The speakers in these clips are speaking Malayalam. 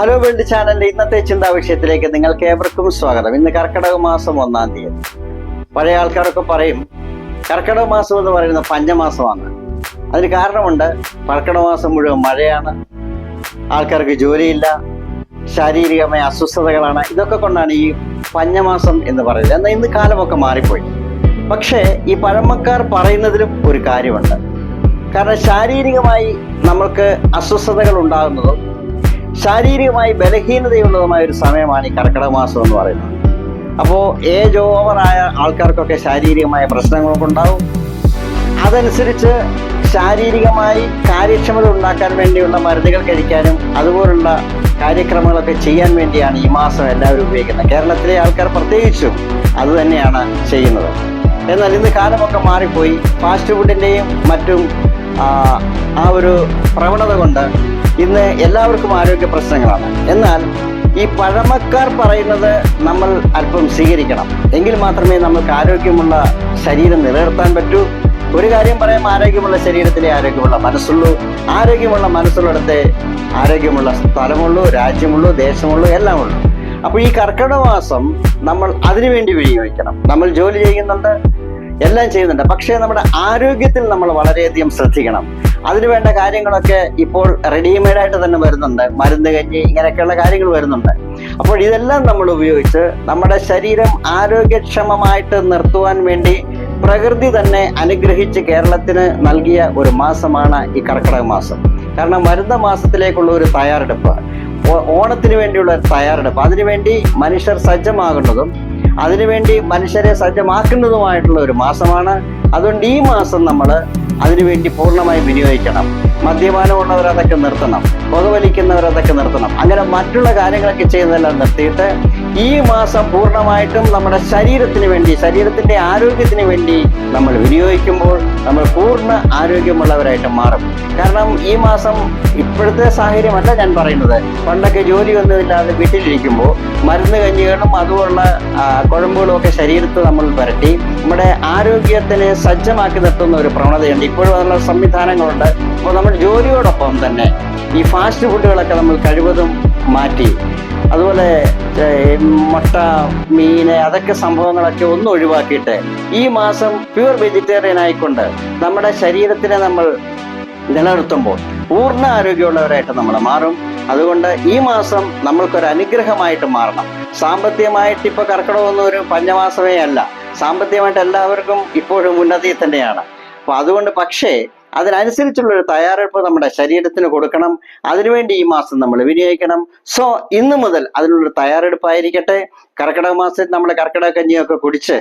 ഹലോ വേൾഡ് ചാനലിന്റെ ഇന്നത്തെ ചിന്താ വിഷയത്തിലേക്ക് നിങ്ങൾക്ക് ഏവർക്കും സ്വാഗതം. ഇന്ന് കർക്കിടക മാസം ഒന്നാം തീയതി. പഴയ ആൾക്കാരൊക്കെ പറയും കർക്കിടക മാസം എന്ന് പറയുന്നത് പഞ്ഞമാസമാണ് അതിന് കാരണമുണ്ട് കർക്കിടക മാസം മുഴുവൻ മഴയാണ് ആൾക്കാർക്ക് ജോലിയില്ല ശാരീരികമായ അസ്വസ്ഥതകളാണ്. ഇതൊക്കെ കൊണ്ടാണ് ഈ പഞ്ഞമാസം എന്ന് പറയുന്നത്. എന്നാൽ ഇന്ന് കാലമൊക്കെ മാറിപ്പോയി. പക്ഷേ ഈ പഴമക്കാർ പറയുന്നതിലും ഒരു കാര്യമുണ്ട്. കാരണം ശാരീരികമായി നമ്മൾക്ക് അസ്വസ്ഥതകൾ ഉണ്ടാകുന്നതും ശാരീരികമായി ബലഹീനതയുള്ളതുമായ ഒരു സമയമാണ് ഈ കർക്കിടക മാസം എന്ന് പറയുന്നത്. അപ്പോൾ ഏജ് ഓവറായ ആൾക്കാർക്കൊക്കെ ശാരീരികമായ പ്രശ്നങ്ങളൊക്കെ ഉണ്ടാവും. അതനുസരിച്ച് ശാരീരികമായി കാര്യക്ഷമത ഉണ്ടാക്കാൻ വേണ്ടിയുള്ള മരുന്നുകൾ കഴിക്കാനും അതുപോലുള്ള കാര്യക്രമങ്ങളൊക്കെ ചെയ്യാൻ വേണ്ടിയാണ് ഈ മാസം എല്ലാവരും ഉപയോഗിക്കുന്നത്. കേരളത്തിലെ ആൾക്കാർ പ്രത്യേകിച്ചും അത് തന്നെയാണ് ചെയ്യുന്നത്. എന്നാൽ ഇന്ന് കാലമൊക്കെ മാറിപ്പോയി. ഫാസ്റ്റ് ഫുഡിന്റെയും മറ്റും ആ, ഒരു പ്രവണത കൊണ്ട് ഇന്ന് എല്ലാവർക്കും ആരോഗ്യ പ്രശ്നങ്ങളാണ്. എന്നാൽ ഈ പഴമക്കാർ പറയുന്നത് നമ്മൾ അല്പം സ്വീകരിക്കണം. എങ്കിൽ മാത്രമേ നമുക്ക് ആരോഗ്യമുള്ള ശരീരം നിലനിർത്താൻ പറ്റൂ. ഒരു കാര്യം പറയാം ആരോഗ്യമുള്ള ശരീരത്തിലെ ആരോഗ്യമുള്ള മനസ്സുള്ളൂ. ആരോഗ്യമുള്ള മനസ്സുള്ളിടത്തെ ആരോഗ്യമുള്ള സ്ഥലമുള്ളൂ രാജ്യമുള്ളൂ ദേശമുള്ളൂ എല്ലാം ഉള്ളൂ അപ്പോൾ ഈ കർക്കിടക മാസം നമ്മൾ അതിനുവേണ്ടി വിനിയോഗിക്കണം. നമ്മൾ ജോലി ചെയ്യുന്നുണ്ട് എല്ലാം ചെയ്യുന്നുണ്ട്. പക്ഷേ നമ്മുടെ ആരോഗ്യത്തിൽ നമ്മൾ വളരെയധികം ശ്രദ്ധിക്കണം. അതിനുവേണ്ട കാര്യങ്ങളൊക്കെ ഇപ്പോൾ റെഡിമെയ്ഡ് ആയിട്ട് തന്നെ വരുന്നുണ്ട്. മരുന്ന് കഞ്ഞി ഇങ്ങനെയൊക്കെയുള്ള കാര്യങ്ങൾ വരുന്നുണ്ട്. അപ്പോൾ ഇതെല്ലാം നമ്മൾ ഉപയോഗിച്ച് നമ്മുടെ ശരീരം ആരോഗ്യക്ഷമമായിട്ട് നിർത്തുവാൻ വേണ്ടി പ്രകൃതി തന്നെ അനുഗ്രഹിച്ച് കേരളത്തിന് നൽകിയ ഒരു മാസമാണ് ഈ കർക്കിടക മാസം. കാരണം വരുന്ന മാസത്തിലേക്കുള്ള ഒരു തയ്യാറെടുപ്പ്. ഓണത്തിന് വേണ്ടിയുള്ള തയ്യാറെടുപ്പ്. അതിനുവേണ്ടി മനുഷ്യർ സജ്ജമാകുന്നതും അതിനുവേണ്ടി മനുഷ്യരെ സജ്ജമാക്കുന്നതുമായിട്ടുള്ള ഒരു മാസമാണ്. അതുകൊണ്ട് ഈ മാസം നമ്മൾ അതിനുവേണ്ടി പൂർണമായി വിനിയോഗിക്കണം. മദ്യപാനമുള്ളവർ അതൊക്കെ നിർത്തണം. പുകവലിക്കുന്നവർ അതൊക്കെ നിർത്തണം. അങ്ങനെ മറ്റുള്ള കാര്യങ്ങളൊക്കെ ചെയ്യുന്നതെല്ലാം നിർത്തിയിട്ട് ഈ മാസം പൂർണമായിട്ടും നമ്മുടെ ശരീരത്തിന് വേണ്ടി ശരീരത്തിന്റെ ആരോഗ്യത്തിന് വേണ്ടി നമ്മൾ വിനിയോഗിക്കുമ്പോൾ നമ്മൾ പൂർണ ആരോഗ്യമുള്ളവരായിട്ട് മാറും. കാരണം ഈ മാസം ഇപ്പോഴത്തെ സാഹചര്യമല്ല ഞാൻ പറയുന്നത്. പണ്ടൊക്കെ ജോലിയൊന്നുമില്ലാതെ വീട്ടിലിരിക്കുമ്പോൾ മരുന്ന് കഞ്ഞികളും അതുപോലുള്ള കുഴമ്പുകളും ഒക്കെ ശരീരത്ത് നമ്മൾ പുരട്ടി നമ്മുടെ ആരോഗ്യത്തിനെ സജ്ജമാക്കി നിർത്തുന്ന ഒരു പ്രവണതയുണ്ട്. ഇപ്പോഴും അതിനുള്ള സംവിധാനങ്ങളുണ്ട്. അപ്പോൾ നമ്മൾ ജോലിയോടൊപ്പം തന്നെ ഈ ഫാസ്റ്റ് ഫുഡുകളൊക്കെ നമ്മൾ കഴിവതും മാറ്റി. അതുപോലെ മുട്ട മീന് അതൊക്കെ സംഭവങ്ങളൊക്കെ ഒന്ന് ഒഴിവാക്കിയിട്ട് ഈ മാസം പ്യുവർ വെജിറ്റേറിയൻ ആയിക്കൊണ്ട് നമ്മുടെ ശരീരത്തിനെ നമ്മൾ നിലനിർത്തുമ്പോൾ പൂർണ ആരോഗ്യമുള്ളവരായിട്ട് നമ്മൾ മാറും. അതുകൊണ്ട് ഈ മാസം നമ്മൾക്കൊരു അനുഗ്രഹമായിട്ട് മാറണം. സാമ്പത്തികമായിട്ട് ഇപ്പൊ കർക്കിടകമൊന്നും ഒരു പഞ്ഞമാസമേ അല്ല. സാമ്പത്തികമായിട്ട് എല്ലാവർക്കും ഇപ്പോഴും ഉന്നതി തന്നെയാണ്. അപ്പൊ അതുകൊണ്ട് പക്ഷേ അതിനനുസരിച്ചുള്ള ഒരു തയ്യാറെടുപ്പ് നമ്മുടെ ശരീരത്തിന് കൊടുക്കണം. അതിനുവേണ്ടി ഈ മാസം നമ്മൾ വിനിയോഗിക്കണം. സോ ഇന്നു മുതൽ അതിനുള്ളൊരു തയ്യാറെടുപ്പായിരിക്കട്ടെ. കർക്കിടക മാസത്തിൽ നമ്മൾ കർക്കിടക കഞ്ഞിയൊക്കെ കുടിച്ച്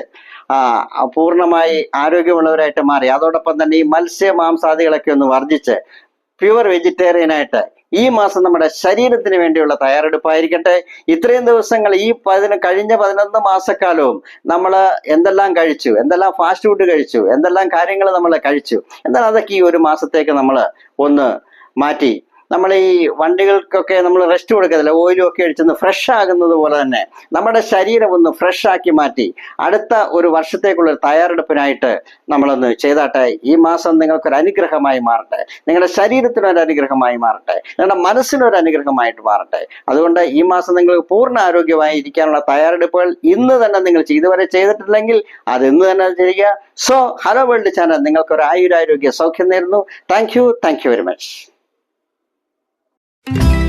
പൂർണമായി ആരോഗ്യമുള്ളവരായിട്ട് മാറി. അതോടൊപ്പം തന്നെ ഈ മത്സ്യ മാംസാദികളൊക്കെ ഒന്ന് വർജിച്ച് പ്യുവർ വെജിറ്റേറിയൻ ആയിട്ട് ഈ മാസം നമ്മുടെ ശരീരത്തിന് വേണ്ടിയുള്ള തയ്യാറെടുപ്പായിരിക്കട്ടെ. ഇത്രയും ദിവസങ്ങൾ ഈ പതിന കഴിഞ്ഞ പതിനൊന്ന് മാസക്കാലവും നമ്മൾ എന്തെല്ലാം കഴിച്ചു എന്തെല്ലാം ഫാസ്റ്റ് ഫുഡ് കഴിച്ചു എന്തെല്ലാം കാര്യങ്ങൾ നമ്മൾ കഴിച്ചു എന്നാൽ അതൊക്കെ ഈ ഒരു മാസത്തേക്ക് നമ്മൾ ഒന്ന് മാറ്റി നമ്മൾ ഈ വണ്ടികൾക്കൊക്കെ നമ്മൾ റെസ്റ്റ് കൊടുക്കത്തില്ല. ഓയിലും ഒക്കെ അടിച്ചൊന്ന് ഫ്രഷ് ആകുന്നത് പോലെ തന്നെ നമ്മുടെ ശരീരം ഒന്ന് ഫ്രഷ് ആക്കി മാറ്റി അടുത്ത ഒരു വർഷത്തേക്കുള്ള ഒരു തയ്യാറെടുപ്പിനായിട്ട് നമ്മളൊന്ന് ചെയ്താട്ടെ. ഈ മാസം നിങ്ങൾക്കൊരു അനുഗ്രഹമായി മാറട്ടെ. നിങ്ങളുടെ ശരീരത്തിനൊരു അനുഗ്രഹമായി മാറട്ടെ. നിങ്ങളുടെ മനസ്സിനൊരു അനുഗ്രഹമായിട്ട് മാറട്ടെ. അതുകൊണ്ട് ഈ മാസം നിങ്ങൾക്ക് പൂർണ ആരോഗ്യമായി ഇരിക്കാനുള്ള തയ്യാറെടുപ്പുകൾ ഇന്ന് തന്നെ നിങ്ങൾ ഇതുവരെ ചെയ്തിട്ടില്ലെങ്കിൽ അത് ഇന്ന് തന്നെ ചെയ്യുക. സോ ഹലോ വേൾഡ് ചാനൽ നിങ്ങൾക്ക് ഒരു ആയുരാരോഗ്യ സൗഖ്യം നേരുന്നു. Thank you thank you very much Thank you.